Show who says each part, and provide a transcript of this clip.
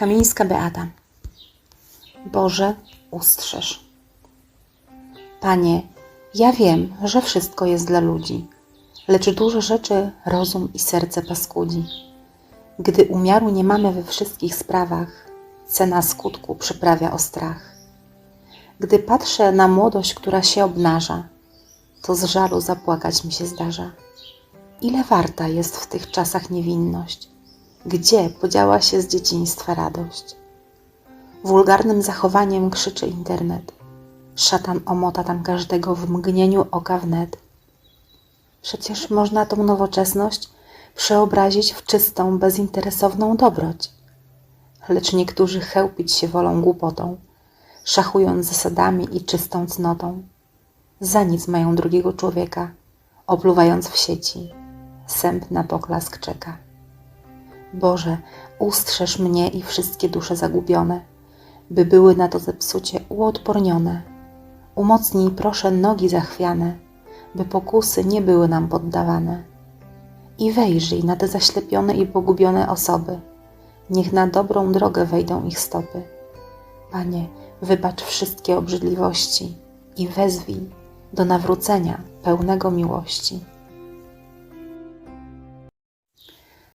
Speaker 1: Kamińska Beata. Boże, ustrzeż. Panie, ja wiem, że wszystko jest dla ludzi, lecz duże rzeczy rozum i serce paskudzi. Gdy umiaru nie mamy we wszystkich sprawach, cena skutku przyprawia o strach. Gdy patrzę na młodość, która się obnaża, to z żalu zapłakać mi się zdarza. Ile warta jest w tych czasach niewinność? Gdzie podziała się z dzieciństwa radość? Wulgarnym zachowaniem krzyczy internet. Szatan omota tam każdego w mgnieniu oka wnet. Przecież można tą nowoczesność przeobrazić w czystą, bezinteresowną dobroć. Lecz niektórzy chełpić się wolą głupotą, szachując zasadami i czystą cnotą. Za nic mają drugiego człowieka, opluwając w sieci. Sęp na poklask czeka. Boże, ustrzeż mnie i wszystkie dusze zagubione, by były na to zepsucie uodpornione. Umocnij proszę nogi zachwiane, by pokusy nie były nam poddawane. I wejrzyj na te zaślepione i pogubione osoby, niech na dobrą drogę wejdą ich stopy. Panie, wybacz wszystkie obrzydliwości i wezwij do nawrócenia pełnego miłości.